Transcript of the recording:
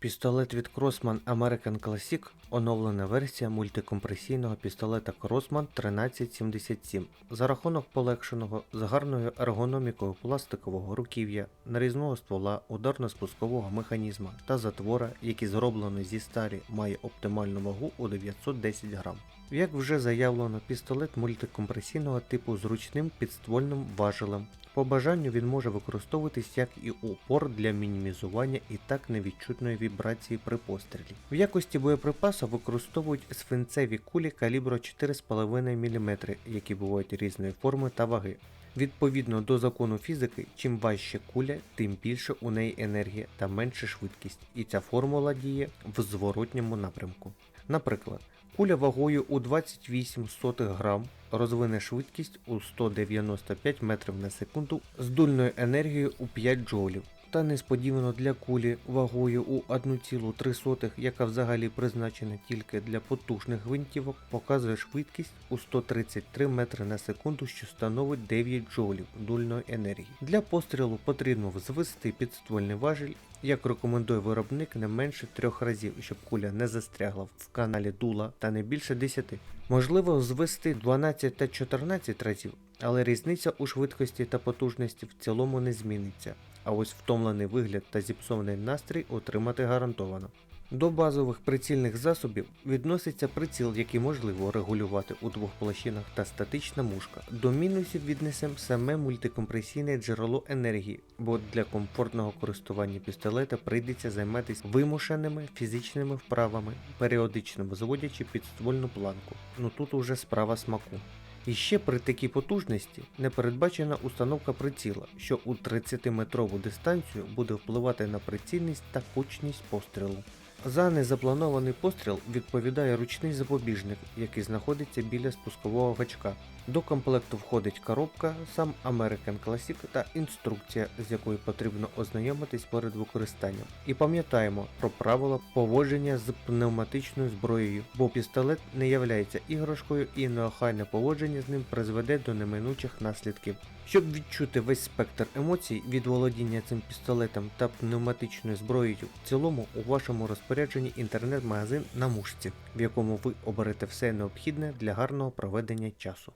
Пістолет від Crossman American Classic оновлена версія мультикомпресійного пістолета Crossman 1377 за рахунок полегшеного з гарною ергономікою пластикового руків'я, нарізного ствола, ударно-спускового механізма та затвора, які зроблені зі сталі, має оптимальну вагу у 910 грам. Як вже заявлено, пістолет мультикомпресійного типу з ручним підствольним важелем. По бажанню він може використовуватись як і упор для мінімізування і так невідчутної вібрації при пострілі. В якості боєприпасу використовують свинцеві кулі калібру 4,5 мм, які бувають різної форми та ваги. Відповідно до закону фізики, чим важче куля, тим більше у неї енергія та менше швидкість, і ця формула діє в зворотньому напрямку. Наприклад, куля вагою у 28 сотих грам розвине швидкість у 195 метрів на секунду з дульною енергією у 5 джоулів. Та несподівано для кулі вагою у 1,3, яка взагалі призначена тільки для потужних гвинтівок, показує швидкість у 133 метри на секунду, що становить 9 джоулів дульної енергії. Для пострілу потрібно взвести підствольний важіль, як рекомендує виробник, не менше трьох разів, щоб куля не застрягла в каналі дула та не більше 10. Можливо звести 12 та 14 разів, але різниця у швидкості та потужності в цілому не зміниться. А ось втомлений вигляд та зіпсований настрій отримати гарантовано. До базових прицільних засобів відноситься приціл, який можливо регулювати у двох площинах та статична мушка. До мінусів віднесемо саме мультикомпресійне джерело енергії, бо для комфортного користування пістолета прийдеться займатися вимушеними фізичними вправами, періодично зводячи підствольну планку. Ну тут уже справа смаку. І ще при такій потужності не передбачена установка приціла, що у 30-метрову дистанцію буде впливати на прицільність та кучність пострілу. За незапланований постріл відповідає ручний запобіжник, який знаходиться біля спускового гачка. До комплекту входить коробка, сам American Classic та інструкція, з якою потрібно ознайомитись перед використанням. І пам'ятаємо про правила поводження з пневматичною зброєю, бо пістолет не являється іграшкою і неохайне поводження з ним призведе до неминучих наслідків. Щоб відчути весь спектр емоцій від володіння цим пістолетом та пневматичною зброєю, в цілому у вашому розпорядженні інтернет-магазин на мушці, в якому ви оберете все необхідне для гарного проведення часу.